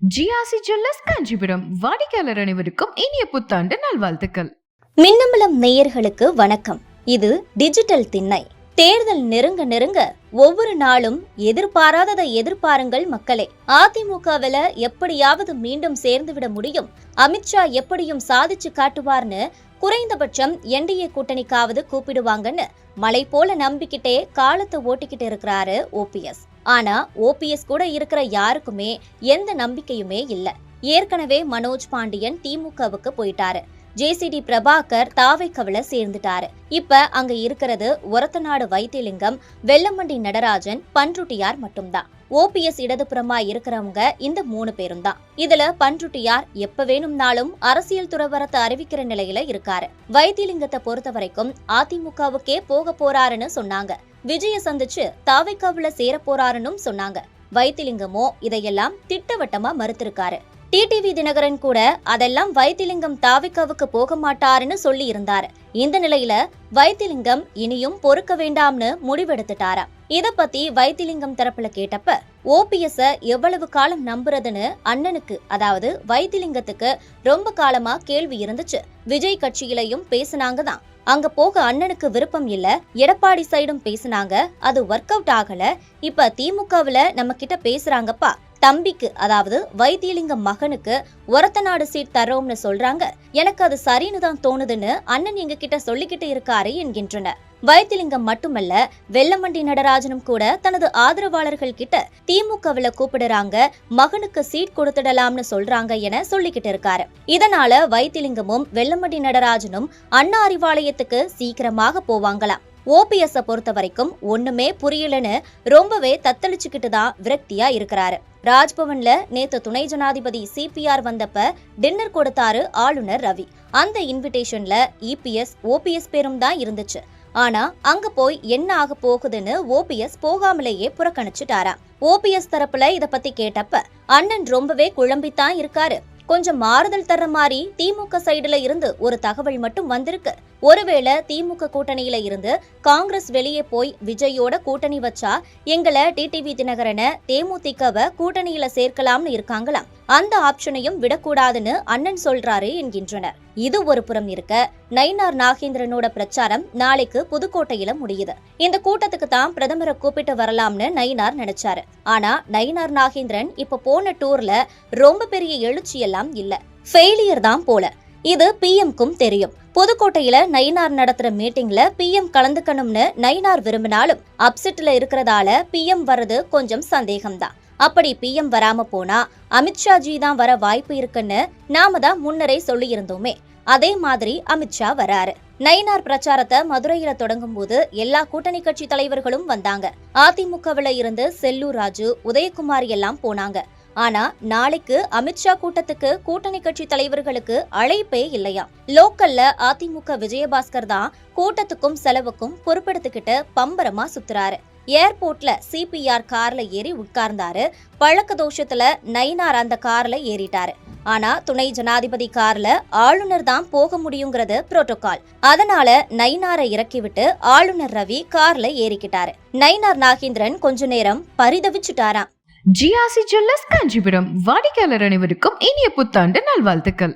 GRC jewellers Kanchipuram. வாடிக்கையாளர் அனைவருக்கும் இனிய புத்தாண்டு நல்வாழ்த்துக்கள். மின்னம்பலம் நேயர்களுக்கு வணக்கம். இது டிஜிட்டல் திண்ணை. தேர்தல் நெருங்க நெருங்க ஒவ்வொரு நாளும் எதிர்பாராததை எதிர்பாருங்கள் மக்களே. அதிமுகவில எப்படியாவது மீண்டும் சேர்ந்துவிட முடியும். அமித்ஷா எப்படியும் சாதிச்சு காட்டுவார்னு குறைந்தபட்சம் என்டிஏ கூட்டணிக்காவது கூப்பிடுவாங்கன்னு மலை போல நம்பிக்கிட்டே காலத்தை ஓட்டிக்கிட்டு இருக்கிறாரு ஓபிஎஸ் ஆனா ஓபிஎஸ் கூட இருக்கிற யாருக்குமே எந்த நம்பிக்கையுமே இல்ல. ஏற்கனவே மனோஜ் பாண்டியன் திமுகவுக்கு போயிட்டாரு. ஜேசிடி பிரபாகர் தாவைக்கவல சேர்ந்துட்டாரு. இப்ப அங்க இருக்கிறது ஒரத்தநாடு வைத்தியலிங்கம் வெள்ளமண்டி நடராஜன் பன்ருட்டியார் மட்டும்தான். ஓபிஎஸ் இடதுபுறமா இருக்கிறவங்க இந்த மூணு பேரும் தான் இதுல பன்ருட்டியார் எப்ப வேணும்னாலும் அரசியல் துறவரத்தை அறிவிக்கிற நிலையில இருக்காரு. வைத்தியலிங்கத்தை பொறுத்த வரைக்கும் அதிமுகவுக்கே போக போறாருன்னு சொன்னாங்க. விஜய சந்திச்சு தாவைக்காவுல சேரப்போறாருன்னு சொன்னாங்க. வைத்திலிங்கமோ இதையெல்லாம் திட்டவட்டமா மறுத்திருக்காரு. டிடிவி தினகரன் கூட அதெல்லாம் வைத்திலிங்கம் தாவிக்காவுக்கு போக மாட்டாருன்னு சொல்லி இருந்தார் இந்த நிலையில வைத்திலிங்கம் இனியும் பொறுக்க வேண்டாம்னு முடிவெடுத்துட்டாரா இத பத்தி வைத்திலிங்கம் தரப்புல கேட்டப்ப ஓபிஎஸ்ஸை எவ்வளவு காலம் நம்புறதுன்னு அண்ணனுக்கு அதாவது வைத்திலிங்கத்துக்கு ரொம்ப காலமா கேள்வி இருந்துச்சு. விஜய் கட்சியிலையும் பேசுனாங்க தான். அங்க போக அண்ணனுக்கு விருப்பம் இல்ல. எடப்பாடி சைடும் பேசுனாங்க. அது ஒர்க் அவுட் ஆகல. இப்ப திமுகவுல நம்ம கிட்ட பேசுறாங்கப்பா. தம்பிக்கு அதாவது வைத்தியலிங்கம் மகனுக்கு ஒரத்தநாடு சீட் தரோம்னு சொல்றாங்க. எனக்கு அது சரின்னு தான் தோணுதுன்னு அண்ணன் எங்க கிட்ட சொல்லிக்கிட்டு இருக்காரு என்கின்றனர். வைத்திலிங்கம் மட்டுமல்ல வெள்ளமண்டி நடராஜனும் கூட தனது ஆதரவாளர்கள் கிட்ட திமுகவுல கூப்பிடுறாங்க மகனுக்கு சீட் கொடுத்துடலாம்னு சொல்றாங்க என சொல்லிக்கிட்டு இருக்காரு. இதனால வைத்திலிங்கமும் வெள்ளமண்டி நடராஜனும் அண்ணா அறிவாலயத்துக்கு சீக்கிரமாக போவாங்களாம். ஓபிஎஸ் பொறுத்த வரைக்கும் ஒண்ணுமே புரியலன்னு ரொம்பவே தத்தளிச்சுக்கிட்டு தான் விரக்தியா இருக்கிறாரு. ராஜ்பவன்ல நேத்து துணை ஜனாதிபதி சிபிஆர் வந்தப்ப டின்னர் கொடுத்தாரு ஆளுநர் ரவி. அந்த இன்விடேஷன்ல இபிஎஸ் ஓபிஎஸ் பேரும் தான் இருந்துச்சு. ஆனா அங்க போய் என்ன ஆக போகுதுன்னு ஓபிஎஸ் போகாமலேயே புறக்கணிச்சுட்டாரா. ஓபிஎஸ் தரப்புல இத பத்தி கேட்டப்ப அண்ணன் ரொம்பவே குழம்பித்தான் இருக்காரு. கொஞ்சம் மாறுதல் தர்ற மாதிரி திமுக சைடுல இருந்து ஒரு தகவல் மட்டும் வந்திருக்கு. ஒருவேளை திமுக கூட்டணியில இருந்து காங்கிரஸ் வெளியே போய் விஜயோட கூட்டணி வச்சா எங்களை டிடிவி தினகரனை தேமுதிகவை கூட்டணியில சேர்க்கலாம்னு இருக்காங்களாம். அந்த ஆப்ஷனையும் விடக்கூடாதுன்னு அண்ணன் சொல்றாரு என்கின்றனர். இது ஒரு புறம் இருக்க நயினார் நாகேந்திரனோட பிரச்சாரம் நாளைக்கு புதுக்கோட்டையில முடியுது. இந்த கூட்டத்துக்கு தான் பிரதமரை கூப்பிட்டு வரலாம்னு நயினார் நினைச்சாரு. ஆனா நயினார் நாகேந்திரன் இப்ப போன டூர்ல ரொம்ப பெரிய எழுச்சி எல்லாம் இல்ல. ஃபெயிலியர் தான் போல. இது பிஎம்க்கும் தெரியும். புதுக்கோட்டையில நயினார் நடத்துற மீட்டிங்ல பிஎம் கலந்துக்கணும்னு நயினார் விரும்பினாலும் அப்செட்ல இருக்கிறதால பிஎம் வர்றது கொஞ்சம் சந்தேகம்தான். அப்படி பிஎம் வராம போனா அமித்ஷாஜி தான் வர வாய்ப்பு இருக்குன்னு நாம தான் முன்னரே சொல்லியிருந்தோமே. அதே மாதிரி அமித்ஷா வராரு. நயினார் பிரச்சாரத்தை மதுரையில தொடங்கும் போது எல்லா கூட்டணி கட்சி தலைவர்களும் வந்தாங்க. அதிமுகவில இருந்து செல்லூர் ராஜு உதயகுமார் எல்லாம் போனாங்க. ஆனா நாளைக்கு அமித்ஷா கூட்டத்துக்கு கூட்டணி கட்சி தலைவர்களுக்கு அழைப்பே இல்லையா? லோக்கல்ல அதிமுக விஜயபாஸ்கர் தான் கூட்டத்துக்கும் செலவுக்கும் பொறுப்பெடுத்துக்கிட்டு பம்பரமா சுத்துறாரு. ஏர்போர்ட்ல சிபிஆர் கார்ல ஏறி உட்கார்ந்தாரு. பழக்க தோஷத்துல நயினார் அந்த கார்ல ஏறிட்டாரு. ஆனா துணை ஜனாதிபதி கார்ல ஆளுநர் தான் போக முடியுங்கிறது புரோட்டோகால். அதனால நயினாரை இறக்கிவிட்டு ஆளுநர் ரவி கார்ல ஏறிக்கிட்டாரு. நயினார் நாகேந்திரன் கொஞ்ச நேரம் பரிதவிச்சுட்டாராம். GRC jewellers Kanchipuram. வாடிக்கையாளர் அனைவருக்கும் இனிய புத்தாண்டு நல்வாழ்த்துக்கள்.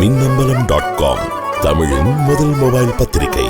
மின்னம்பலம் டாட் காம் தமிழின் முதல் மொபைல் பத்திரிகை.